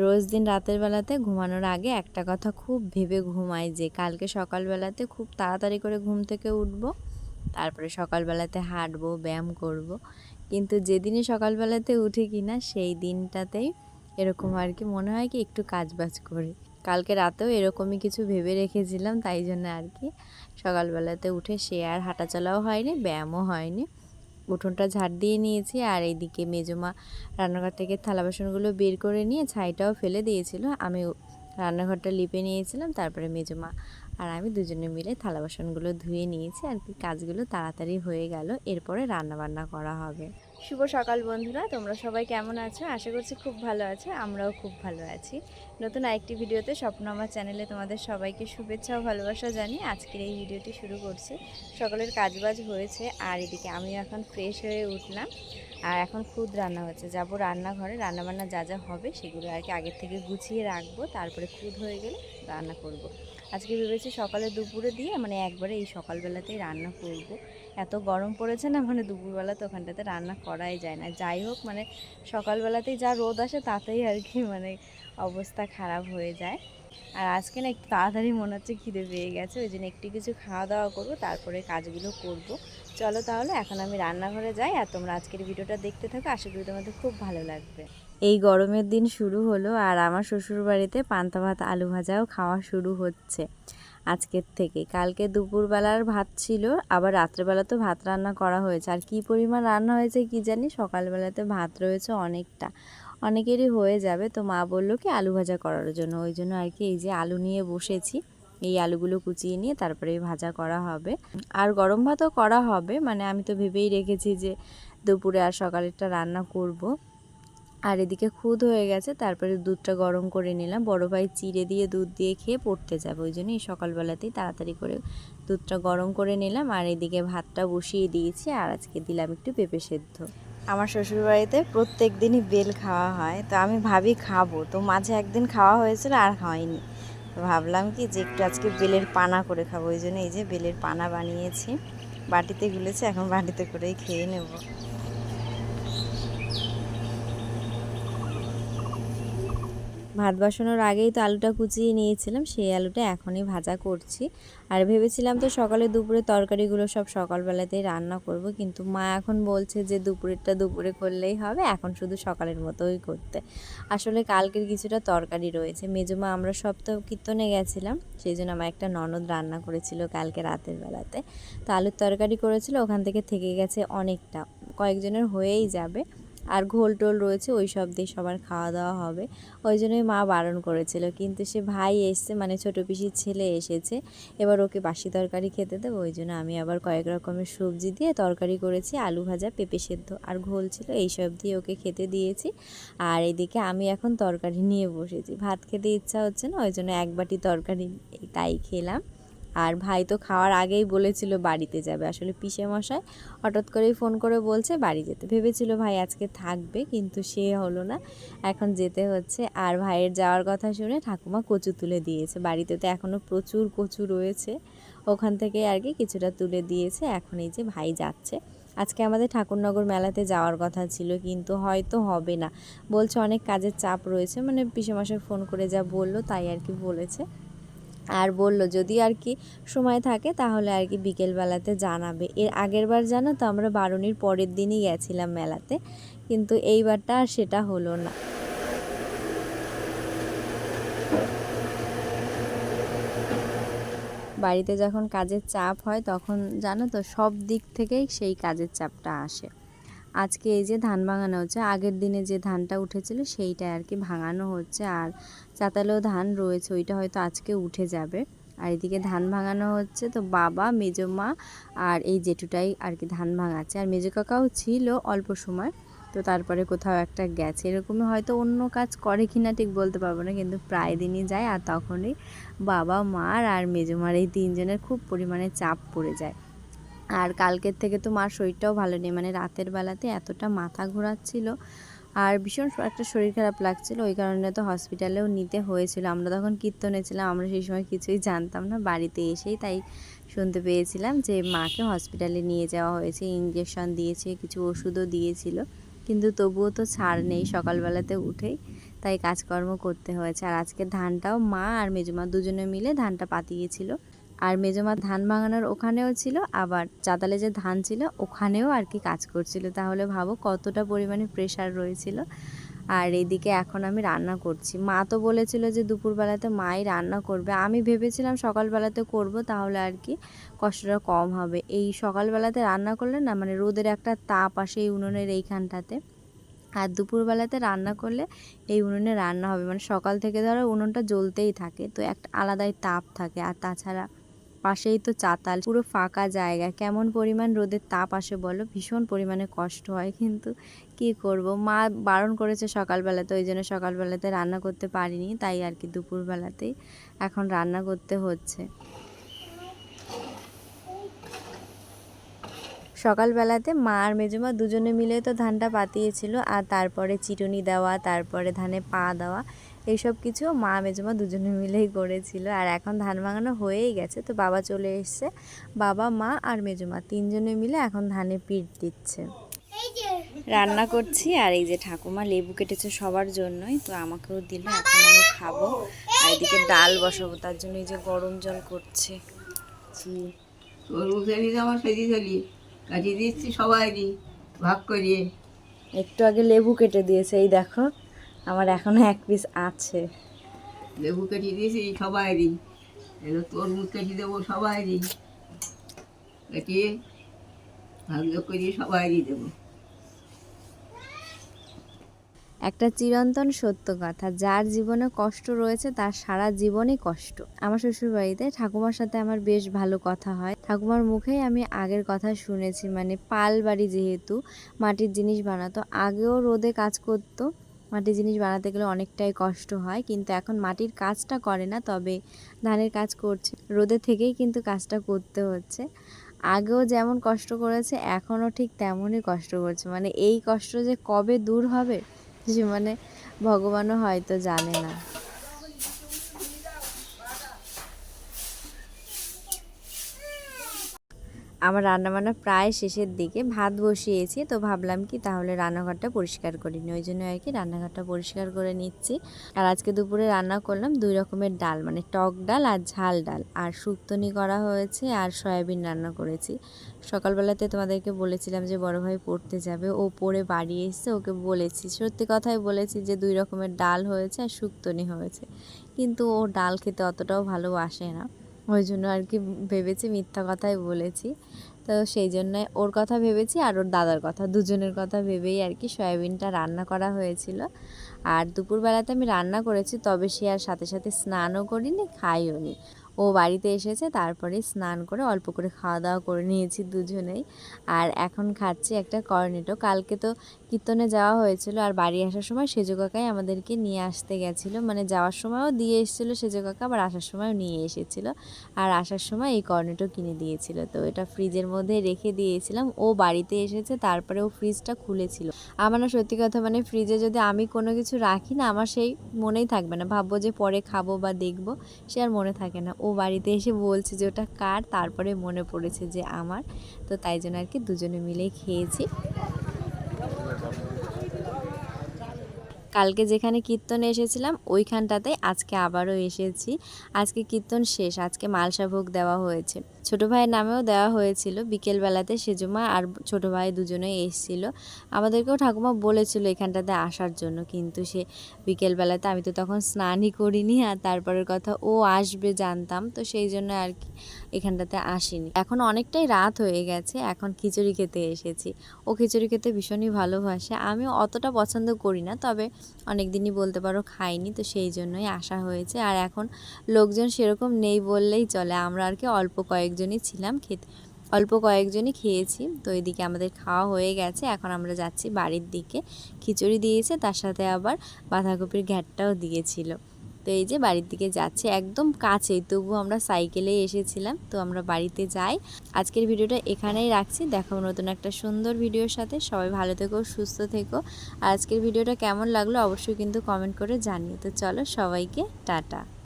রোজ দিন রাতের বেলাতে ঘুমানোর আগে একটা কথা খুব ভেবে ঘুমাই যে কালকে সকালবেলাতে খুব তাড়াতাড়ি করে ঘুম থেকে উঠব, তারপরে সকালবেলাতে হাঁটবো, ব্যায়াম করব। কিন্তু যেদিনই সকালবেলাতে উঠি কি না সেই দিনটাতেই এরকম আর কি মনে হয় কি একটু কাজ বাজ করি কালকে রাতেও এরকমই কিছু ভেবে রেখেছিলাম তাই জন্য আর কি সকালবেলাতে উঠে সে আর হাঁটাচলাও হয়নি, ব্যায়ামও হয়নি উঠোনটা ঝাড় দিয়ে নিয়েছি আর এইদিকে মেজমা রান্নাঘর থেকে থালা বাসনগুলো বের করে নিয়ে ছাইটাও ফেলে দিয়েছিল। আমি রান্নাঘরটা লিপে নিয়েছিলাম, তারপরে মেজমা আর আমি দুজনে মিলে থালা বাসনগুলো ধুয়ে নিয়েছি আর কি, কাজগুলো তাড়াতাড়ি হয়ে গেল। এরপরে রান্নাবান্না করা হবে। শুভ সকাল বন্ধুরা, তোমরা সবাই কেমন আছো? আশা করছি খুব ভালো আছো, আমরাও খুব ভালো আছি। নতুন আরেকটি ভিডিওতে স্বপ্ন আমার চ্যানেলে তোমাদের সবাইকে শুভেচ্ছা ও ভালোবাসা জানিয়ে আজকের এই ভিডিওটি শুরু করছি। সকালের কাজবাজ হয়েছে, আর এদিকে আমি এখন ফ্রেশ হয়ে উঠলাম, আর এখন খুদ রান্না হচ্ছে। যাব রান্নাঘরে, রান্নাবান্না যা যা হবে সেগুলো আর কি আগের থেকে গুছিয়ে রাখব, তারপরে খুদ হয়ে গেলে রান্না করব। আজকে ভেবেছি সকালে দুপুরে দিয়ে মানে একবারে এই সকালবেলাতেই রান্না করব। এত গরম পড়েছে না মানে দুপুরবেলা তো ওখানটাতে রান্না করাই যায় না। যাই হোক মানে সকালবেলাতেই যা রোদ আসে তাতেই আর কি মানে অবস্থা খারাপ হয়ে যায়। আর আজকে না একটু তাড়াতাড়ি মনে হচ্ছে খিদে পেয়ে গেছে, ওই জন্য একটু কিছু খাওয়া দাওয়া করব, তারপরে কাজগুলো করব। চলো তাহলে, এখন আমি রান্নাঘরে যাই, আর তোমরা আজকের ভিডিওটা দেখতে থাকো, আশা করি তোমাদের খুব ভালো লাগবে। এই গরমের দিন শুরু হলো আর আমার শ্বশুর বাড়িতে পান্তা ভাত, আলু ভাজাও খাওয়া শুরু হচ্ছে আজকের থেকে। কালকে দুপুরবেলার ভাত ছিল, আবার রাত্রেবেলা তো ভাত রান্না করা হয়েছে। আর কি পরিমাণ রান্না হয়েছে কি জানি, সকালবেলাতে ভাত রয়েছে অনেকটা। অনেকেরই হয়ে যাবে, তো মা বলল কি আলু ভাজা করার জন্য। ওই জন্য আর কি এই যে আলু নিয়ে বসেছি, এই আলুগুলো কুচিয়ে নিয়ে তারপরে ভাজা করা হবে। আর গরম ভাতও করা হবে মানে আমি তো ভেবেই রেখেছি যে দুপুরে আর সকালেরটা রান্না করব। আর এদিকে খুদ হয়ে গেছে, তারপরে দুধটা গরম করে নিলাম। বড় ভাই চিড়ে দিয়ে দুধ দিয়ে খেয়ে পড়তে যাবে, ওই জন্য এই সকালবেলাতেই তাড়াতাড়ি করে দুধটা গরম করে নিলাম। আর এদিকে ভাতটা বসিয়ে দিয়েছি, আর আজকে দিলাম একটু পেঁপে সেদ্ধ। আমার শ্বশুরবাড়িতে প্রত্যেক দিনই বেল খাওয়া হয়, তো আমি ভাবি খাব। তো মাঝে একদিন খাওয়া হয়েছিল, আর খাওয়াইনি তো ভাবলাম কি যে একটু আজকে বেলের পানা করে খাব, ওই জন্য এই যে বেলের পানা বানিয়েছি। বাটিতে গুলেছি, এখন বাটিতে করেই খেয়ে নেব। ভাত বসানোর আগেই তো আলুটা কুচিয়ে নিয়েছিলাম, সেই আলুটা এখনই ভাজা করছি। আর ভেবেছিলাম তো সকালে দুপুরে তরকারিগুলো সব সকালবেলাতেই রান্না করব, কিন্তু মা এখন বলছে যে দুপুরেরটা দুপুরে করলেই হবে, এখন শুধু সকালের মতোই করতে। আসলে কালকের কিছুটা তরকারি রয়েছে। মেজমা আমরা সব তো কীর্তনে গেছিলাম, সেই জন্য আমার একটা ননদ রান্না করেছিল কালকে রাতের বেলাতে। তো আলুর তরকারি করেছিল, ওখান থেকে থেকে গেছে অনেকটা, কয়েকজনের হয়েই যাবে। আর ঘোল টোল রয়েছে, ওই সব দিয়ে সবার খাওয়া দাওয়া হবে। ওই জন্যই মা বারণ করেছিল, কিন্তু সে ভাই এসছে মানে ছোটো পিসির ছেলে এসেছে, এবার ওকে বাসি তরকারি খেতে দেবো, ওই জন্য আমি আবার কয়েক রকমের সবজি দিয়ে তরকারি করেছি, আলু ভাজা, পেঁপে সেদ্ধ আর ঘোল ছিল এইসব দিয়ে ওকে খেতে দিয়েছি। আর এদিকে আমি এখন তরকারি নিয়ে বসেছি, ভাত খেতে ইচ্ছা হচ্ছে না, ওই জন্য এক বাটি তরকারি তাই খেলাম। আর ভাই তো খাওয়ার আগেই বলেছিল বাড়িতে যাবে। আসলে পিসে মশাই হঠাৎ করেই ফোন করে বলছে বাড়ি যেতে। ভেবেছিল ভাই আজকে থাকবে কিন্তু সে হলো না, এখন যেতে হচ্ছে। আর ভাইয়ের যাওয়ার কথা শুনে ঠাকুমা কচু তুলে দিয়েছে। বাড়িতে তো এখনও প্রচুর কচু রয়েছে। ওখান থেকে আর কি কিছুটা তুলে দিয়েছে। এখন এই যে ভাই যাচ্ছে। আজকে আমাদের ঠাকুরনগর মেলাতে যাওয়ার কথা ছিল কিন্তু হয়তো হবে না। বলছে অনেক কাজের চাপ রয়েছে। মানে পিসে মশাই ফোন করে যা বলল তাই আর কি বলেছে। আর বলল, যদি আর কি সময় থাকে তাহলে আর কি বিকেলবেলাতে জানাবে। এর আগের বার জানো তো আমরা বারুনির পরের দিনই গেছিলাম মেলাতে, কিন্তু এইবারটা আর সেটা হলো না। বাড়িতে যখন কাজের চাপ হয় তখন জানো তো সব দিক থেকেই সেই কাজের চাপটা আসে। আজকে এই যে ধান ভাঙানো হচ্ছে, আগের দিনে যে ধানটা উঠেছিল সেইটা আর কি ভাঙানো হচ্ছে আর চাতালেও ধান রয়েছে, ওইটা হয়তো আজকে উঠে যাবে। আর এদিকে ধান ভাঙানো হচ্ছে তো বাবা, মেজো মা আর এই জেঠুটাই আর কি ধান ভাঙাচ্ছে। আর মেজো কাকাও ছিল অল্প সময়, তো তারপরে কোথাও একটা গেছে। এরকমই হয়তো অন্য কাজ করে কিনা ঠিক বলতে পারব না, কিন্তু প্রায় দিনই যায় আর তখনই বাবা, মার আর মেজো মার এই তিনজনের খুব পরিমাণে চাপ পড়ে যায়। আর কালকের থেকে তো মার শরীরটাও ভালো নেই। মানে রাতের বেলাতে এতটা মাথা ঘোরাচ্ছিল আর ভীষণ একটা শরীর খারাপ লাগছিল। ওই কারণে তো হসপিটালেও নিতে হয়েছিল। আমরা তখন কীর্তনে ছিলাম। আমরা সেই সময় কিছুই জানতাম না। বাড়িতে এসেই তাই শুনতে পেয়েছিলাম যে মাকে হসপিটালে নিয়ে যাওয়া হয়েছে। ইঞ্জেকশন দিয়েছে, কিছু ওষুধও দিয়েছিল। কিন্তু তবুও তো ছাড় নেই সকালবেলাতে উঠেই। তাই কাজকর্ম করতে হয়েছে। আর আজকে ধানটাও মা আর মেজমা দুজনে মিলে ধানটা পাতিয়েছিল। আর মেজমা ধান ভাঙানোর ওখানেও ছিল, আবার চাতালে যে ধান ছিল ওখানেও আর কি কাজ করছিল। তাহলে ভাবো কতটা পরিমাণে প্রেশার রয়েছিল। আর এদিকে এখন আমি রান্না করছি। মা তো বলেছিল যে দুপুরবেলাতে মাই রান্না করবে। আমি ভেবেছিলাম সকালবেলাতে করব, তাহলে আর কি কষ্টটা কম হবে। এই সকালবেলাতে রান্না করলে না মানে রোদের একটা তাপ আসে এই উনুনের এইখানটাতে। আর দুপুরবেলাতে রান্না করলে এই উনুনে রান্না হবে। মানে সকাল থেকে ধরো উনুনটা জ্বলতেই থাকে, তো একটা আলাদাই তাপ থাকে। আর তাছাড়া পাশেই তো চাতাল, পুরো ফাঁকা জায়গা। কেমন পরিমাণ রোদের তাপ আসে বলো? ভীষণ পরিমাণে কষ্ট হয় কিন্তু কি করব? মা বারণ করেছে সকালবেলাতে, ওই জন্য সকালবেলাতে রান্না করতে পারিনি, তাই আর কি দুপুরবেলাতেই এখন রান্না করতে হচ্ছে। সকালবেলাতে মা আর মেজমা দুজনে মিলে তো ধানটা পাতিয়েছিল, আর তারপরে চিটুনি দেওয়া, তারপরে ধানে পা দেওয়া এইসব কিছু মা মেজমা দুজনে মিলেই করেছিল। আর এখন ধান ভাঙানো হয়েই গেছে। তো বাবা চলে এসছে। বাবা মা আর মেজমা তিনজনে মিলে এখন ধানে পিট দিচ্ছে। রান্না করছি আর এই যে ঠাকুমা লেবু কেটেছে সবার জন্যই। তো আমাকেও দিল এখন আমি খাব। আর এদিকে ডাল বসাবো তার জন্য এই যে গরম জল করছে। তোর মুখে আমার সেদি চলি কাটিয়ে দিচ্ছি সবাইরই ভাগ করিয়ে। একটু আগে লেবু কেটে দিয়েছে এই দেখো। আমার এখনও এক পিস আছে। লেবু কেটে দিয়েছি সবাইরই। এবার তোর মুখ কেটে দেবো সবাইরই। কেটিয়ে ভাগ যোগ করিয়ে সবাইরই দেবো। একটা চিরন্তন সত্য কথা যার জীবনে কষ্ট রয়েছে তার সারা জীবনই কষ্ট। আমার শ্বশুর বাড়িতে ঠাকুমার সাথে আমার বেশ ভালো কথা হয়। ঠাকুমার মুখেই আমি আগের কথা শুনেছি মানে পাল বাড়ি যেহেতু মাটির জিনিস বানাতো আগেও রোদে কাজ করতো। মাটির জিনিস বানাতে গেলে অনেকটাই কষ্ট হয়, কিন্তু এখন মাটির কাজটা করে না, তবে ধানের কাজ করছে। রোদে থেকেই কিন্তু কাজটা করতে হচ্ছে। আগেও যেমন কষ্ট করেছে, এখনও ঠিক তেমনই কষ্ট করছে। মানে এই কষ্ট যে কবে দূর হবে সে মানে ভগবানও হয়তো জানে না। আমার রান্নাবান্না প্রায় শেষের দিকে। ভাত বসিয়েছি, তো ভাবলাম কি তাহলে রান্নাঘরটা পরিষ্কার করি নি ওই জন্য আর কি রান্নাঘরটা পরিষ্কার করে নিচ্ছি। আর আজকে দুপুরে রান্না করলাম দুই রকমের ডাল মানে টক ডাল আর ঝাল ডাল। আর শুক্তনি করা হয়েছে আর সয়াবিন রান্না করেছি। সকালবেলাতে তোমাদেরকে বলেছিলাম যে বড় ভাই পড়তে যাবে, ও পড়ে বাড়ি এসছে, ওকে বলেছি। সত্যি কথাই বলেছি যে দুই রকমের ডাল হয়েছে আর শুক্তনি হয়েছে। কিন্তু ও ডাল খেতে অতটাও ভালোবাসে না। ওই জন্য আর কি ভেবেছি মিথ্যা কথাই বলেছি। তো সেই জন্য ওর কথা ভেবেছি আর ওর দাদার কথা। দুজনের কথা ভেবেই আর কি সয়াবিনটা রান্না করা হয়েছিল। আর দুপুরবেলাতে আমি রান্না করেছি, তবে সে আর সাথে সাথে স্নানও করিনি খাইও নি ও বাড়িতে এসেছে, তারপরে স্নান করে অল্প করে খাওয়া দাওয়া করে নিয়েছি দুজনেই। আর এখন খাচ্ছি একটা কর্নেটো কালকে তো কীর্তনে যাওয়া হয়েছিল আর বাড়ি আসার সময় সেজো কাকাই আমাদেরকে নিয়ে আসতে গেছিল। মানে যাওয়ার সময়ও দিয়ে এসেছিল সেজো কাকা, আবার আসার সময়ও নিয়ে এসেছিল। আর আসার সময় এই কর্নেটো কিনে দিয়েছিল। তো এটা ফ্রিজের মধ্যে রেখে দিয়েছিলাম। ও বাড়িতে এসেছে, তারপরে ও ফ্রিজটা খুলেছিল। আমার না সত্যি কথা মানে ফ্রিজে যদি আমি কোনো কিছু রাখি না, আমার সেই মনেই থাকবে না। ভাববো যে পরে খাব বা দেখব, সে আর মনে থাকে না। ও বাড়িতে এসে বলছে যে ওটা কার? তারপরে মনে পড়েছে যে আমার। তো তাই জন্য আর কি দুজনে মিলে খেয়েছি। কালকে যেখানে কীর্তন এসেছিলাম, ওইখানটাতে আজকে আবারও এসেছি। আজকে কীর্তন শেষ, আজকে মালসা ভোগ দেওয়া হয়েছে। ছোট ভাইয়ের নামেও দেওয়া হয়েছিল বিকেলবেলাতে সেজমা আর ছোট ভাই দুজনেই এসেছিল। আমাদেরকেও ঠাকুমা বলেছিল এখানটাতে আসার জন্য, কিন্তু সে বিকেলবেলাতে আমি তো তখন স্নানই করিনি আর তারপরের কথা ও আসবে জানতাম, তো সেই জন্য আর কি এখানটাতে আসিনি। এখন অনেকটাই রাত হয়ে গেছে, এখন খিচুড়ি খেতে এসেছি। ও খিচুড়ি খেতে ভীষণই ভালোবাসে। আমি অতটা পছন্দ করি না, তবে অনেক দিনই বলতে পারো খাইনি, তো সেই জন্যই আসা হয়েছে। আর এখন লোকজন সেরকম নেই বললেই চলে, আমরা আর কি অল্প কয়েকজনই ছিলাম, খেতে, অল্প কয়েকজনই খেয়েছি। তো এদিকে আমাদের খাওয়া হয়ে গেছে, এখন আমরা যাচ্ছি বাড়ির দিকে। খিচুড়ি দিয়েছে, তার সাথে আবার বাঁধাকপির ঘ্যাটটাও দিয়েছিল। তো এই যে বাড়ির দিকে যাচ্ছে, একদম কাছেই তবু আমরা সাইকেলে এসেছিলাম। তো আমরা বাড়িতে যাই। আজকের ভিডিওটা এখানেই রাখছি দেখাবো নতুন একটা সুন্দর ভিডিওর সাথে। সবাই ভালো থেকো, সুস্থ থেকো। আর আজকের ভিডিওটা কেমন লাগল অবশ্যই কিন্তু কমেন্ট করে জানিয়ে তো চলো সবাইকে, টাটা।